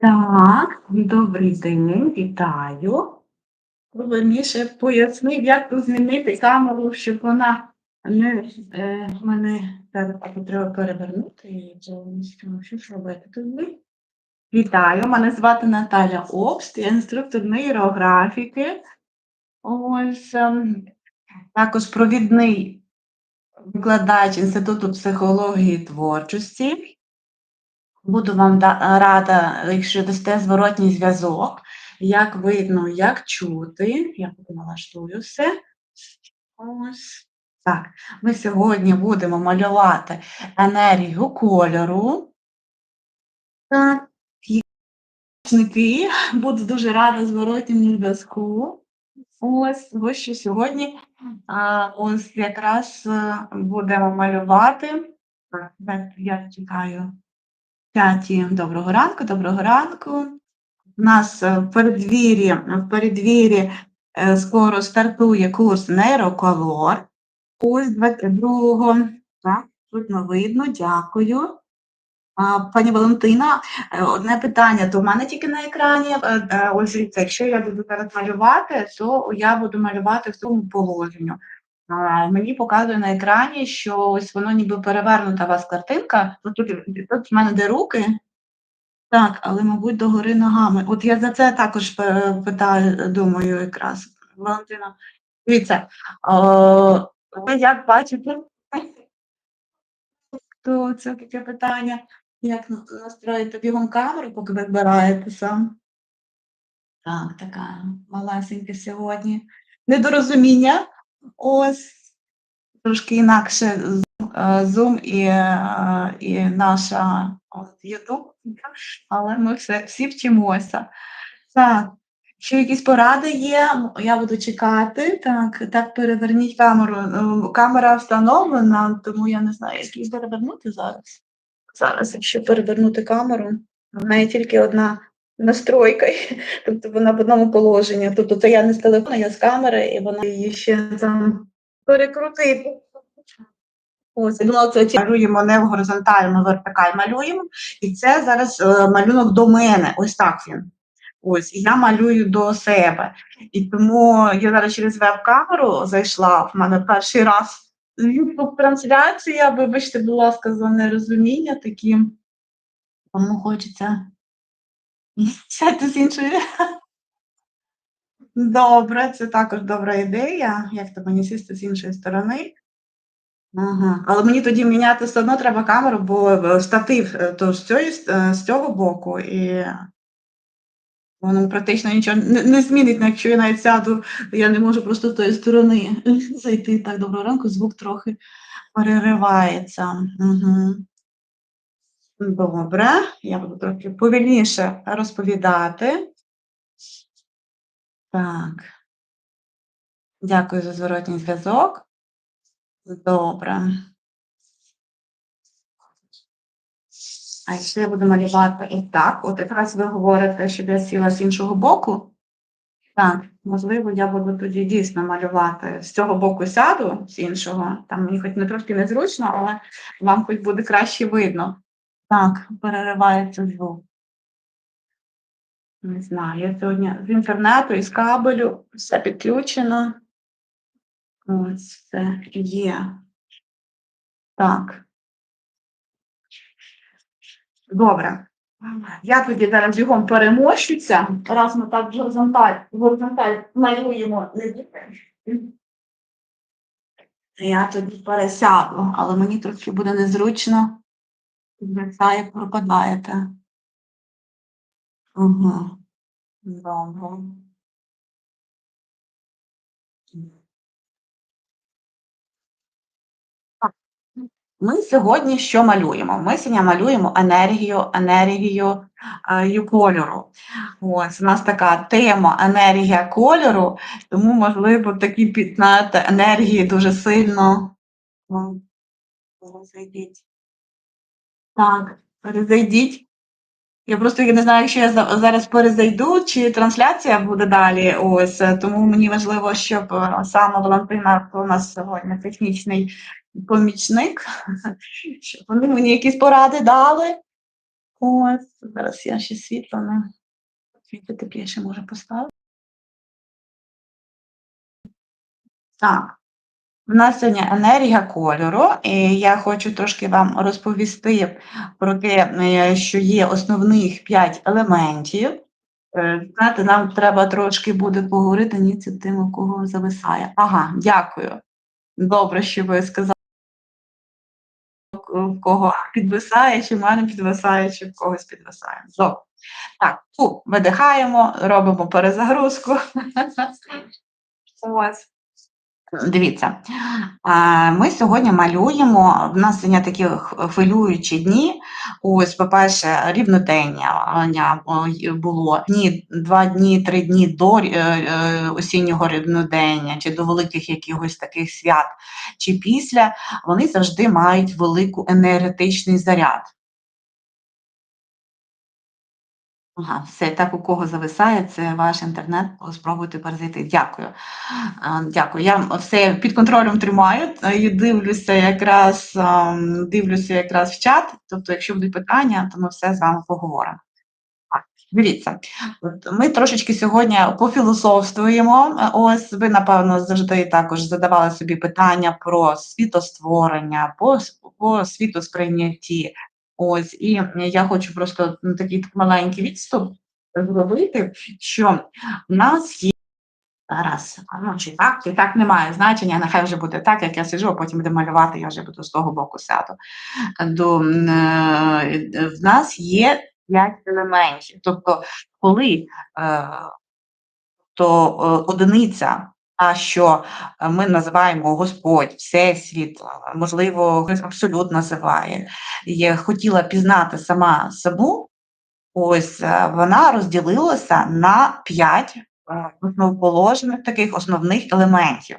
Так, добрий день, вітаю. Верніше пояснив, як тут змінити камеру, щоб вона не е, мене зараз треба перевернути і що ж робити тут. Вітаю, мене звати Наталя Обст, я інструктор нейрографіки. Ось ем, також провідний викладач Інституту психології і творчості. Буду вам рада, якщо дасте зворотній зв'язок, як видно, як чути. Я налаштую все. Ось. Так, ми сьогодні будемо малювати енергію кольору. Так. Буду дуже рада зворотньому зв'язку. Ось, тому що сьогодні а, ось якраз е, будемо малювати. Так, я чекаю. П'яті. Доброго ранку, доброго ранку. У нас е, в передвір'ї, в передвір'ї е, скоро стартує курс нейроколор. Ось 22-го. Так, видно, видно, дякую. Пані Валентина, е, одне питання, то в мене тільки на екрані. Ось якщо я буду зараз малювати, то я буду малювати в цьому положенню. Мені показує на екрані, що ось воно ніби перевернута у вас картинка. Тут, тут, в мене де руки. Так, але, мабуть, догори ногами. От я за це також питаю, думаю, якраз. Валентина, дивіться, ви як бачите, це таке питання, як настроїти бігом камеру, поки ви збираєтеся. Так, така малесенька сьогодні. Недорозуміння. Ось трошки інакше е, Zoom і, е, і наша YouTube, але ми все, всі вчимося. Так, що якісь поради є, я буду чекати. Так, так, переверніть камеру. Е, Камера встановлена, тому я не знаю, як її перевернути зараз. Зараз, якщо перевернути камеру, в неї тільки одна настройка, тобто вона в одному положенні. Тобто це я не з телефона, я з камери, і вона її ще там перекрутити. Ось, малюємо не в горизонтальну, вертикаль малюємо. І це зараз е, малюнок до мене. Ось так він. Ось, і я малюю до себе. І тому я зараз через веб-камеру зайшла. В мене перший раз трансляція. Вибачте, будь ласка, за нерозуміння такі. Тому хочеться сяти з іншої. Добре, це також добра ідея. Як то мені сісти з іншої сторони? Ага. Але мені тоді міняти все одно треба камеру, бо е, штатив е, то з, с- е, з цього боку, і воно практично нічого не, не змінить, якщо я навіть сяду, я не можу просто з тої сторони зайти. Так, доброго ранку, звук трохи переривається. Угу. Добре, я буду трохи повільніше розповідати. Так. Дякую за зворотній зв'язок. Добре. А якщо я буду малювати ось так, от якраз ви говорите, щоб я сіла з іншого боку. Так, можливо, я буду тоді дійсно малювати з цього боку сяду, з іншого. Там мені хоч не трошки незручно, але вам хоч буде краще видно. Так, переривається звук. Не знаю, я сьогодні з інтернету і з кабелю все підключено. Ось все є. Так. Добре. Я тоді зараз бігом перемощуся. Раз ми так горизонталь, горизонталь малюємо. Я тоді пересяду, але мені трохи буде незручно. Звертає, пропадаєте. Угу. Добре. Ми сьогодні що малюємо? Ми сьогодні малюємо енергію, енергію е, кольору. Ось у нас така тема енергія кольору, тому, можливо, такі знаєте, енергії дуже сильно. О, Перезайдіть. Так, перезайдіть. Я просто не знаю, якщо я зараз перезайду, чи трансляція буде далі. Ось е, тому мені важливо, щоб е, саме Валентина, у нас сьогодні технічний помічник, щоб вони мені якісь поради дали. Ось, зараз я ще світло не світло тепліше може поставити. Так. У нас сьогодні енергія кольору, і я хочу трошки вам розповісти про те, е, що є основних 5 елементів. Е, Знаєте, нам треба трошки буде поговорити ні тим, у кого зависає. Ага, дякую. Добре, що ви сказали, в кого підвисає, чи в мене підвисає, чи в когось підвисає. Добре. Так, фу, видихаємо, робимо перезагрузку. Ось. Дивіться, ми сьогодні малюємо. В нас сьогодні такі хвилюючі дні. Ось, по-перше, рівнодення було дні, два дні, три дні до е, е, осіннього рівнодення, чи до великих якихось таких свят, чи після, вони завжди мають велику енергетичний заряд. Ага, все, так у кого зависає, це ваш інтернет, спробуйте перезайти. Дякую. Дякую. Я все під контролем тримаю е, і дивлюся якраз, дивлюся якраз в чат. Тобто, якщо будуть питання, то ми все з вами поговоримо. Дивіться, ми трошечки сьогодні пофілософствуємо. Ось ви, напевно, завжди також задавали собі питання про світостворення, по, по світосприйнятті. Ось, і я хочу просто такий маленький відступ зробити, що в нас є зараз, а, ну, чи так, чи так немає значення, нехай вже буде так, як я сиджу, а потім буду малювати, я вже буду з того боку сяду. До, е, в нас є п'ять елементів. Тобто, коли е, то е, одиниця, що е, ми називаємо Господь, Всесвіт, е, можливо, абсолют називає, є, хотіла пізнати сама себе, ось е, вона розділилася на п'ять е, основоположних таких основних елементів.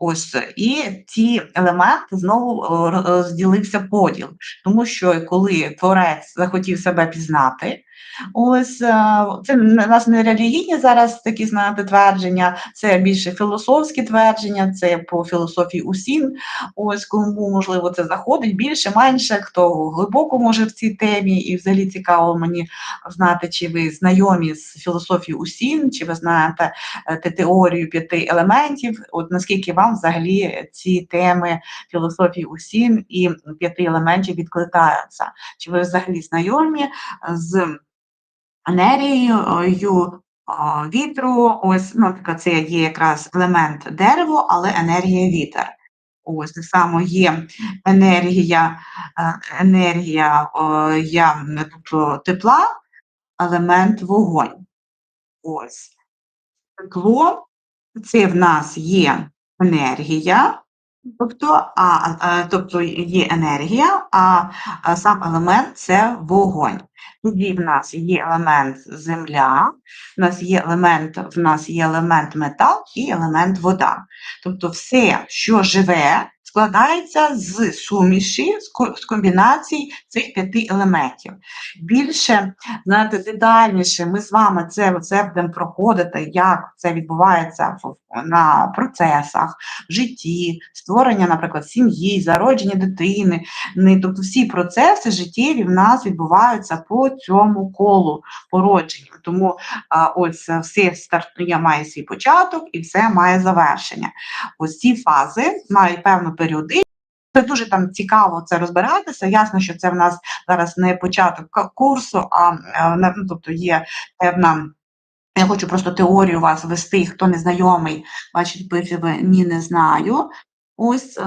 Ось і ці елементи знову розділився поділ, тому що коли творець захотів себе пізнати, ось е, це не- релігійні зараз такі знаєте твердження, це більше філософські твердження, це по філософії усім. Ось кому можливо це заходить більше, менше, хто глибоко може в цій темі, і взагалі цікаво мені знати, чи ви знайомі з філософією усім, чи ви знаєте е, те- теорію п'яти елементів. От наскільки вам взагалі ці теми філософії усім і п'яти елементів відкликаються? Чи ви взагалі знайомі з енергією вітру? Ось, ну, це є якраз елемент дерево, але енергія вітер. Ось так само є енергія, е, енергія я, тобто тепла, елемент вогонь. Ось тепло, це в нас є енергія, тобто, а, а, тобто є енергія, а, а сам елемент це вогонь. Тоді в нас є елемент земля, в нас є елемент, в нас є елемент метал і елемент вода. Тобто все, що живе, складається з суміші, з ко- комбінацій цих п'яти елементів. Більше знаєте, детальніше ми з вами це, це будемо проходити, як це відбувається на процесах, в житті, створення, наприклад, сім'ї, зародження дитини. Тобто всі процеси життєві в нас відбуваються по цьому колу породження. Тому а, ось все стартує, має свій початок і все має завершення. Ось ці фази мають певну періодичність. Це дуже там цікаво це розбиратися. Ясно, що це в нас зараз не початок курсу, а е, ну, тобто є певна. Я хочу просто теорію вас вести, хто не знайомий, бачить, пише ні, не знаю. Ось е,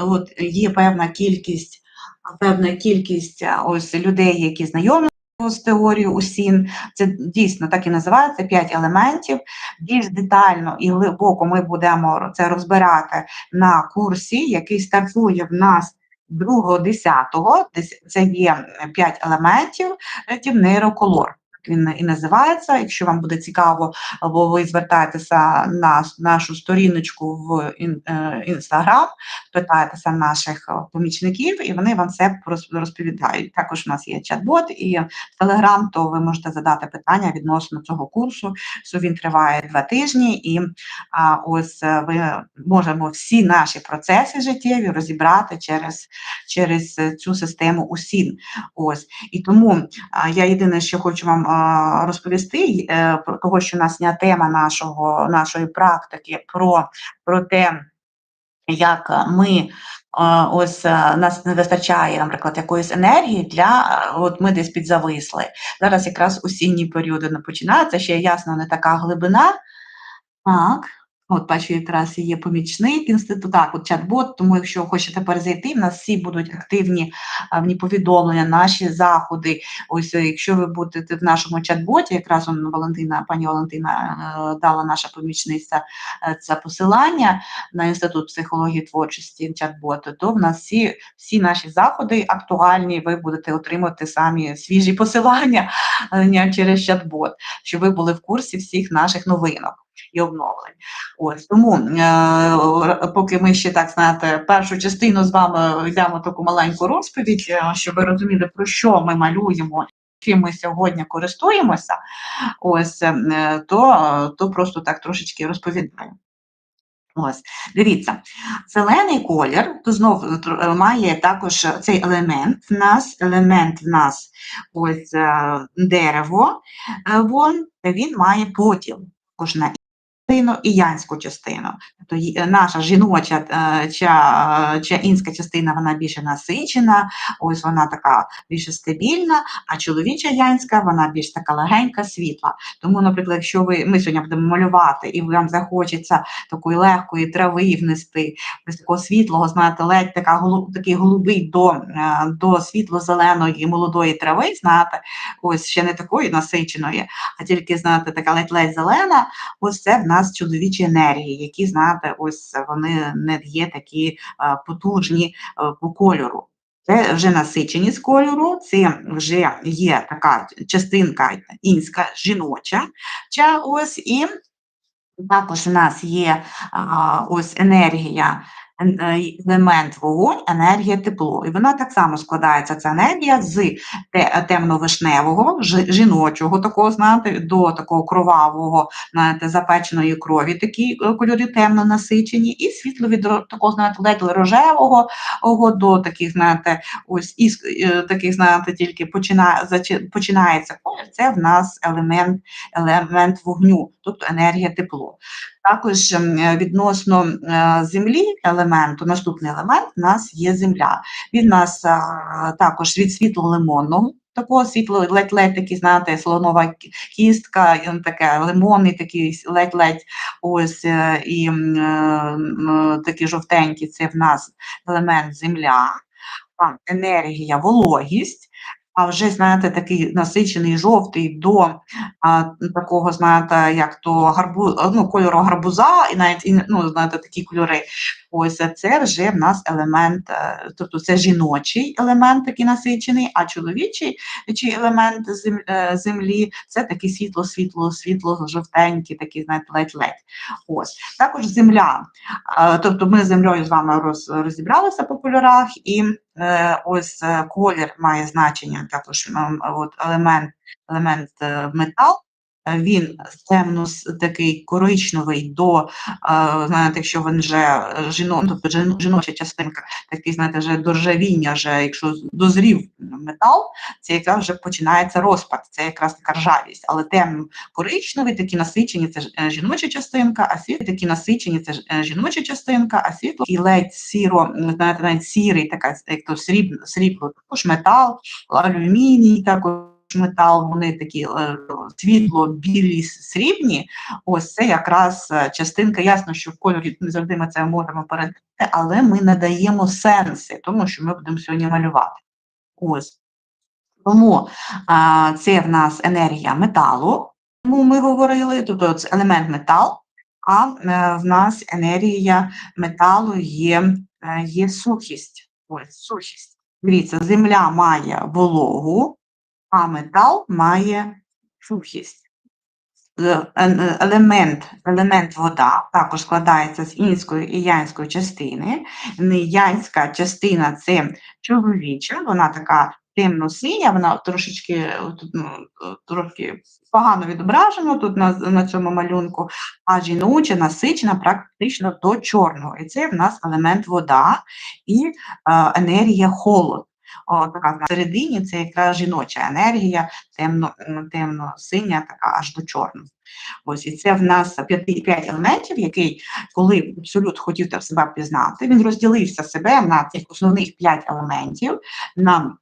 от є певна кількість, певна кількість е, ось людей, які знайомі з теорією УСІН. Це дійсно так і називається п'ять елементів. Більш детально і глибоко ми будемо це розбирати на курсі, який стартує в нас 2.10. Це є 5 елементів, нейроколор. Він і називається. Якщо вам буде цікаво, або ви звертаєтеся на нашу сторіночку в е, інстаграм, питаєтеся наших е, помічників, і вони вам все розповідають. Також у нас є чат-бот і телеграм, то ви можете задати питання відносно цього курсу. Що він триває два тижні, і а, ось е, ви можемо всі наші процеси життєві розібрати через, через е, цю систему УСІН. Ось і тому а, я єдине, що хочу вам розповісти, е, про того, що у нас не тема нашого нашої практики про, про те, як е, ми. Ось е, нас не вистачає, наприклад, якоїсь енергії для е, от ми десь підзависли. Зараз якраз осінні періоди починаються, ще ясно, не така глибина. Так, от бачу, якраз є помічник інститут, так, от чат-бот, тому якщо хочете перезайти, в нас всі будуть активні а, повідомлення, наші заходи. Ось е, якщо ви будете в нашому чат-боті, якраз он Валентина, пані Валентина е, дала наша помічниця е, це посилання на інститут психології творчості чат-боту, то в нас всі, всі наші заходи актуальні, ви будете отримувати самі свіжі посилання е, через чат-бот, щоб ви були в курсі всіх наших новинок і обновлень. Ось тому, е, поки ми ще так знаєте, першу частину з вами йдемо таку маленьку розповідь, е, щоб ви розуміли, про що ми малюємо. Чим ми сьогодні користуємося, ось е, то, то просто так трошечки розповідаю. Ось, дивіться, зелений колір, то знов е, має також цей елемент в нас, елемент в нас ось дерево, вон, він має поділ також на частину і янську частину. Тобто е, наша жіноча е, ча, е, ча інська частина вона більше насичена, ось вона така більше стабільна, а чоловіча янська вона більш така легенька, світла. Тому, наприклад, якщо ви ми сьогодні будемо малювати, і вам захочеться такої легкої трави внести, ось такого світлого, знаєте, ледь така такий голубий до, е, до світло-зеленої молодої трави, знаєте, ось ще не такої насиченої, а тільки, знаєте, така ледь-ледь зелена, ось це в нас чоловічі енергії, які, знаєте, ось вони не є такі потужні по кольору. Це вже насиченість кольору, це вже є така частинка інська жіноча, ось, і також у нас є ось енергія, ен- елемент вогонь, енергія тепло. І вона так само складається, ця енергія з те- темно-вишневого, жіночого такого, знаєте, до такого кровавого, знаєте, запеченої крові, такі е, кольори темно насичені, і світло від такого, знаєте, ледь рожевого до таких, знаєте, ось із е, таких, знаєте, тільки починає, починається колір, це в нас елемент, елемент вогню, тобто енергія тепло. Також ем, е, відносно е, землі елементу, наступний елемент у нас є земля. Він у нас також від світло-лимонного, такого світло, ледь-ледь такий, знаєте, слонова кістка, таке лимонний, такий ледь-ледь ось е, і е, такі жовтенькі, це в нас елемент земля, енергія, вологість. А вже, знаєте, такий насичений жовтий до а, такого, знаєте, як то гарбу, ну, кольору гарбуза, і навіть і, ну, знаєте, такі кольори. Ось це вже в нас елемент, е, тобто це жіночий елемент такий насичений, а чоловічий чи елемент е, землі це такий світло, світло, світло, жовтенький, такий, знаєте, ледь-ледь. Ось також земля. Е, Тобто ми з землею з вами роз, розібралися по кольорах, і ось е, колір має значення також ем, елемент, елемент е, метал. Він темно такий коричневий до, знаєте, якщо він вже е, жіно, тобто жіноча частинка, такий, знаєте, вже до ржавіння, вже якщо дозрів метал, це якраз вже починається розпад, це якраз така ржавість. Але темно коричневий, такі насичені, це е, жіноча частинка, а світло такі насичені, це е, жіноча частинка, а світло і ледь сіро, знаєте, навіть сірий, така як то сріб, срібло, також метал, алюміній, також метал, вони такі е, світло, білі, срібні. Ось це якраз е, частинка. Ясно, що в кольорі не завжди ми це можемо передати, але ми надаємо сенси, тому що ми будемо сьогодні малювати. Ось. Тому а, це в нас енергія металу, тому ми говорили, тобто це елемент метал, а е, в нас енергія металу є, є сухість. Ось, сухість. Дивіться, земля має вологу, а метал має сухість. Е, е, Елемент, елемент вода також складається з інської і янської частини. Янська частина це чоловіча, вона така темно-синя, вона трошечки е, тут, ну, трохи погано відображена тут на, на цьому малюнку, а жіноча насичена практично до чорного. І це в нас елемент вода і е, енергія холод. О, така середині це якраз жіноча енергія, темно, темно синя, така аж до чорного. Ось і це в нас п'ять елементів, який, коли абсолют хотів там себе пізнати, він розділився себе на цих основних п'ять елементів на,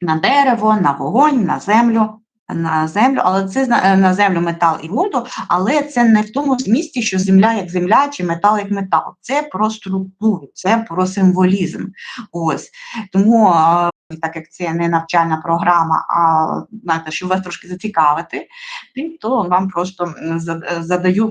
на дерево, на вогонь, на землю. На землю, але це на, на землю, метал і воду, але це не в тому змісті, що земля як земля чи метал як метал. Це про структуру, це про символізм. Ось тому, так як це не навчальна програма, а знаєте, щоб вас трошки зацікавити, то вам просто задаю